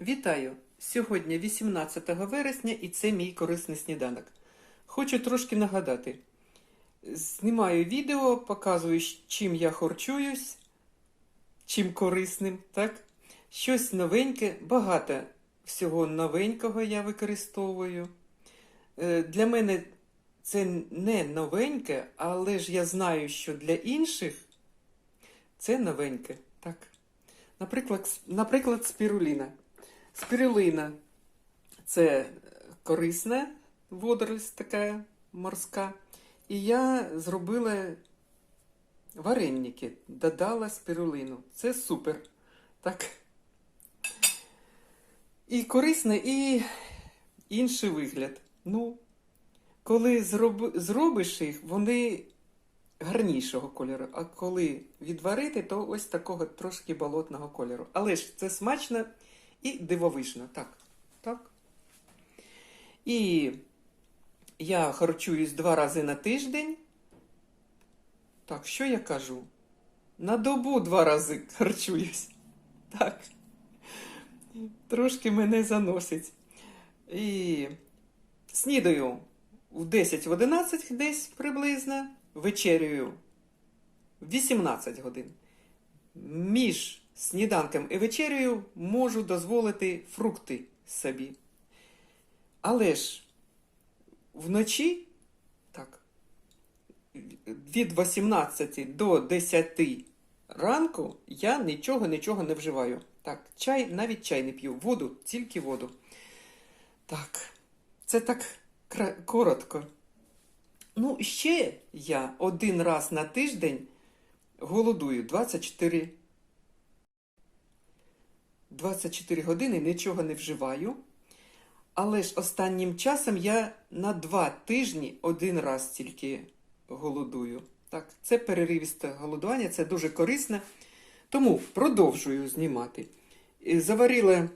Вітаю! Сьогодні 18 вересня і це мій корисний сніданок. Хочу трошки нагадати. Знімаю відео, показую, чим я харчуюсь, чим корисним, так? Щось новеньке, багато всього новенького я використовую. Е, Для мене це не новеньке, але ж я знаю, що для інших це новеньке. Так. Наприклад, наприклад, спіруліна. Спірулина це корисна водоросль така морська. І я зробила вареники, додала спірулину. Це супер. Так. І корисне, і інший вигляд. Ну, коли зроб... зробиш їх, вони гарнішого кольору. А коли відварити, то ось такого трошки болотного кольору. Але ж це смачно і дивовижно. Так. Так. І я харчуюсь два рази на тиждень. Так, що я кажу? На добу два рази харчуюсь. Так. Трошки мене заносить. І снідаю в 10 в 11 десь приблизно. Вечерюю в 18 годин. Між сніданком і вечерею можу дозволити фрукти собі. Але ж вночі, так, від 18 до 10 ранку я нічого нічого не вживаю. Так, чай, навіть чай не п'ю. Воду, тільки воду. Так, це так коротко. Ну, ще я один раз на тиждень голодую 24 24 години нічого не вживаю. Але ж останнім часом я на два тижні один раз тільки голодую. Так, це переривісте голодування, це дуже корисно. Тому продовжую знімати. І Заварила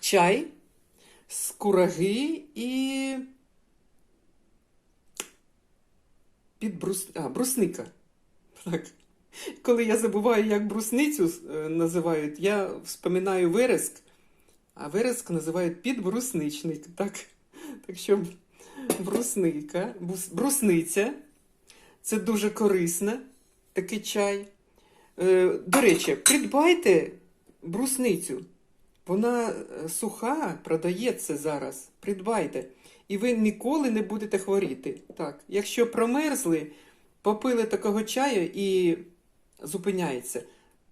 чай з кураги і під брус... а, брусника. Так. Коли я забуваю, як брусницю е, називають, я вспоминаю вереск, а вереск називають підбрусничник. Так, так що брусника, брусниця це дуже корисно, такий чай. Е, До речі, придбайте брусницю. Вона е, суха, продається зараз. Придбайте. І ви ніколи не будете хворіти. Так, якщо промерзли, попили такого чаю і зупиняється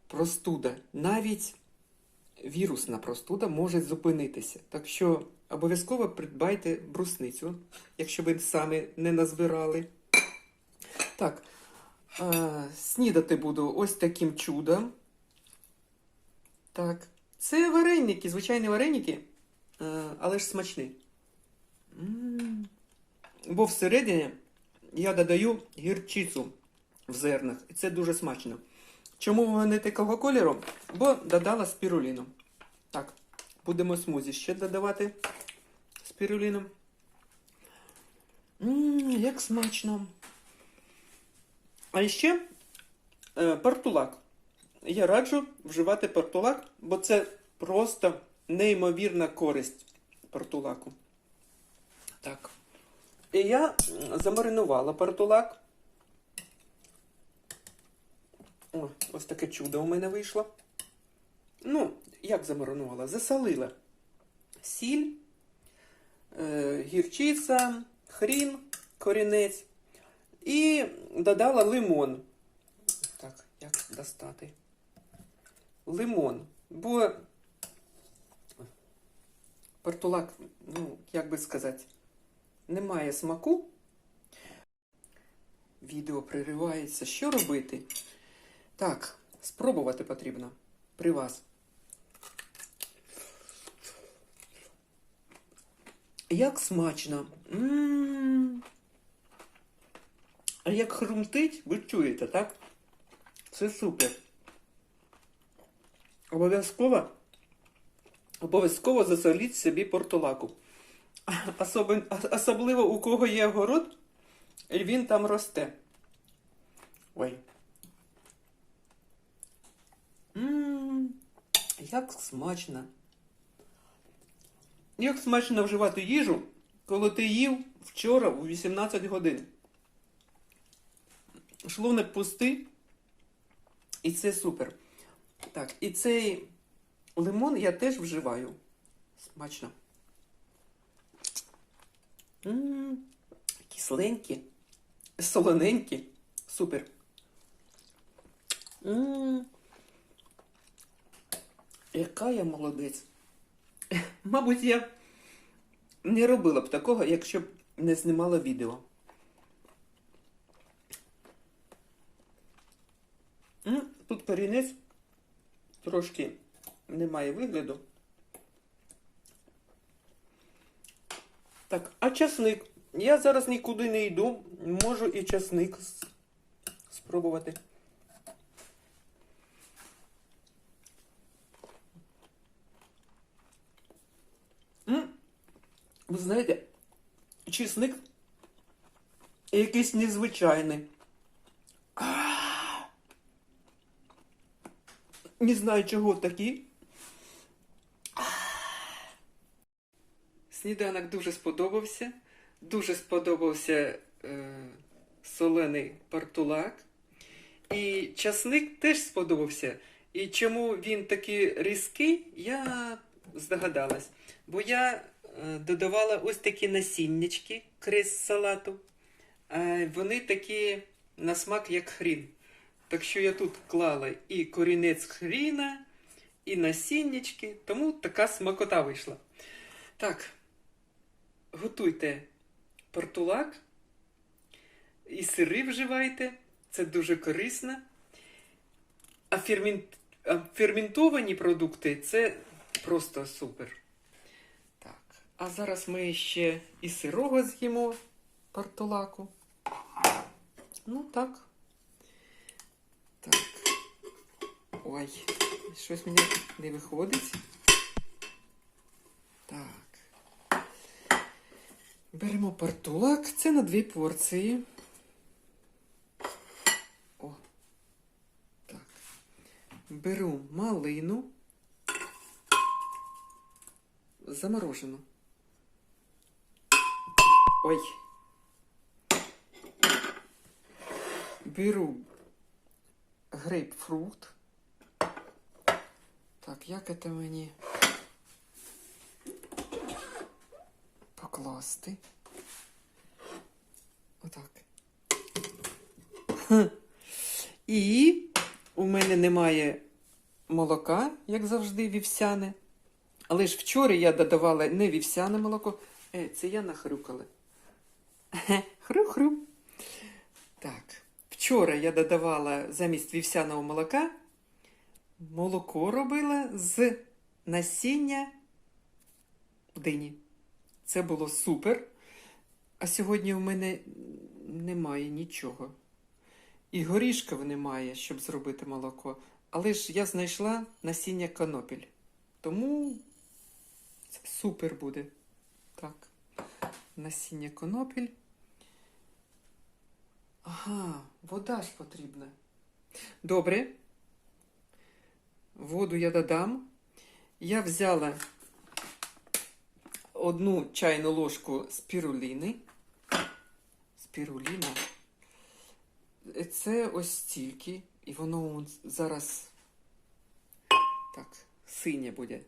простуда. Навіть вірусна простуда може зупинитися. Так що обов'язково придбайте брусницю, якщо ви самі не назбирали. Так, е, снідати буду ось таким чудом. Так, це вареники, звичайні вареники, е, але ж смачні. М. Бо всередині я додаю гірчицю в зернах, і це дуже смачно. Чому вони такого кольору? Бо додала спіруліну. Так, будемо смузі ще додавати спіруліну. Ммм, як смачно. А ще е, портулак. Я раджу вживати портулак, бо це просто неймовірна користь портулаку. Так. І я замаринувала портулак. О, ось таке чудо у мене вийшло. Ну, як замаринувала? Засолила. Сіль, е, гірчиця, хрін, корінець. І додала лимон. Так, як достати? Лимон. Бо портулак, ну, як би сказати, немає смаку. Відео приривається. Що робити? Так, спробувати потрібно при вас. Як смачно. А як хрумтить, ви чуєте, так? Це супер. Обов'язково обов'язково засоліть собі портулаку. Особи- Особливо у кого є город, і він там росте. Ой. Як смачно. Як смачно вживати їжу, коли ти їв вчора у 18 годин. Шлунок пустий, і це супер. Так, і цей лимон я теж вживаю. Смачно. М, Кисленькі, солоненькі. Супер. М, Яка я молодець. Мабуть, я не робила б такого, якщо б не знімала відео. Тут корінець трошки немає вигляду. Так, а часник? Я зараз нікуди не йду. Можу і часник спробувати. М, Ви знаєте, чесник якийсь незвичайний. Не знаю, чого такий. Сніданок дуже сподобався. Дуже сподобався е, солений партулак. І часник теж сподобався. І чому він такий різкий, я здогадалась. Бо я е, додавала ось такі насіннячки крес салату. Вони такі на смак, як хрін. Так що я тут клала і корінець хріна, і насіннячки, тому така смакота вийшла. Так, готуйте портулак і сири вживайте, це дуже корисно. А ферментовані продукти це просто супер. Так, а зараз ми ще і сирого з'їмо портулаку. Ну так. Так. Ой, щось мені не виходить. Так. Беремо портулак. Це на дві порції. О. Так. Беру малину. Заморожену. Ой. Беру грейпфрут. Так, як це мені покласти? Отак. І у мене немає молока, як завжди, вівсяне. Але ж вчора я додавала не вівсяне молоко. Е, це я нахрюкала. Хрю-хрю. Так. Вчора я додавала замість вівсяного молока молоко робила з насіння дині. Це було супер. А сьогодні в мене немає нічого. І горішків немає, щоб зробити молоко. Але ж я знайшла насіння конопіль. Тому це супер буде. Так. Насіння конопіль. Ага, вода ж потрібна. Добре. Воду я додам. Я взяла одну чайну ложку спіруліни. Спіруліна. Це ось стільки. І воно зараз так, синє буде.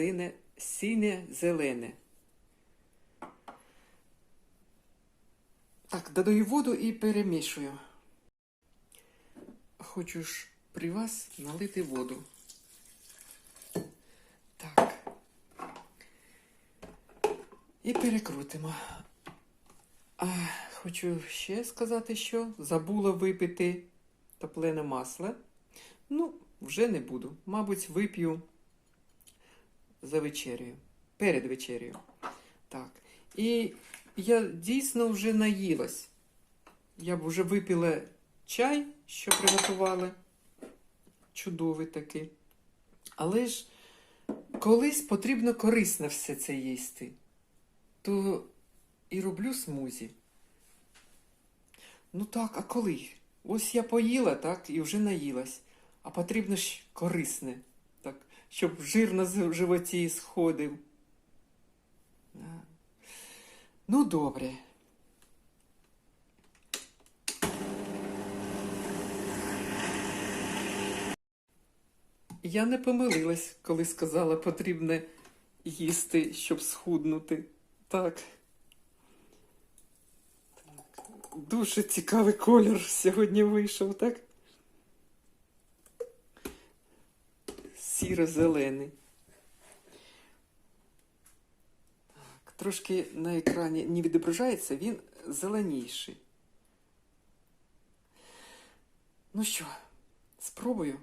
Сине, синє, зелене. Так, додаю воду і перемішую. Хочу ж при вас налити воду. Так. І перекрутимо. А, хочу ще сказати, що забула випити топлене масло. Ну, вже не буду. Мабуть, вип'ю за вечерею. Перед вечерею. Так. І я дійсно вже наїлась. Я б вже випила чай, що приготували. Чудовий такий. Але ж колись потрібно корисно все це їсти. То і роблю смузі. Ну так, а коли? Ось я поїла, так, і вже наїлась. А потрібно ж корисне щоб жир на животі сходив. Ну, добре. Я не помилилась, коли сказала, потрібне їсти, щоб схуднути. Так. Дуже цікавий колір сьогодні вийшов, так? Сіро-зелений. Трошки на екрані не відображається, він зеленіший. Ну що, спробую.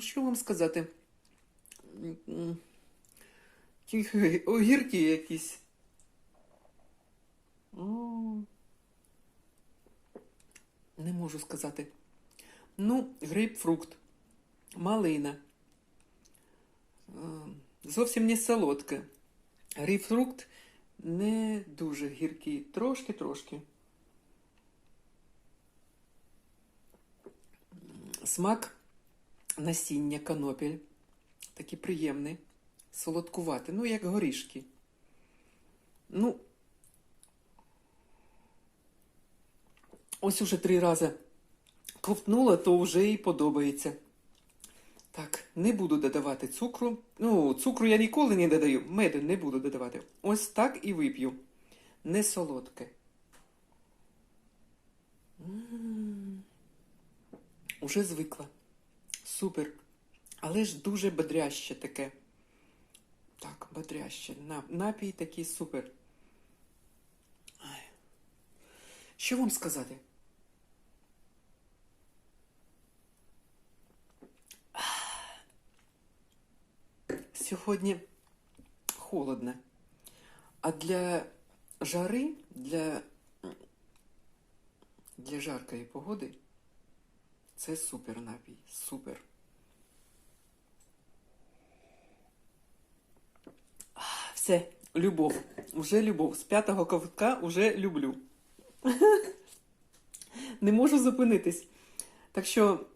Що вам сказати? Ті- Огірки якісь. Не можу сказати. Ну, грейпфрукт, малина. Е, Зовсім не солодке. Грейпфрукт не дуже гіркий. Трошки-трошки. Смак насіння канопель. Такий приємний, солодкуватий, ну, як горішки. Ну, ось уже три рази ковтнула, то вже і подобається. Так, не буду додавати цукру. Ну, цукру я ніколи не додаю, меду не буду додавати. Ось так і вип'ю. Не солодке. Уже звикла. Супер. Але ж дуже бодряще таке. Так, бодряще. Напій такий супер. Що вам сказати? Сьогодні холодно. А для жари, для, для жаркої погоди це супер напій. Супер. Все, любов. Уже любов. З п'ятого ковтка уже люблю. Не можу зупинитись. Так що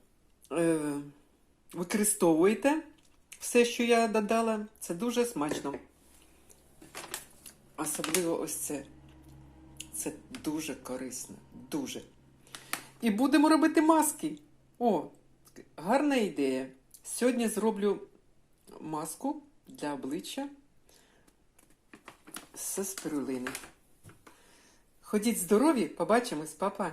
е, використовуйте все, що я додала. Це дуже смачно. Особливо ось це. Це дуже корисно. Дуже. І будемо робити маски. О, гарна ідея. Сьогодні зроблю маску для обличчя з спирулини. Ходіть здорові, побачимось, папа.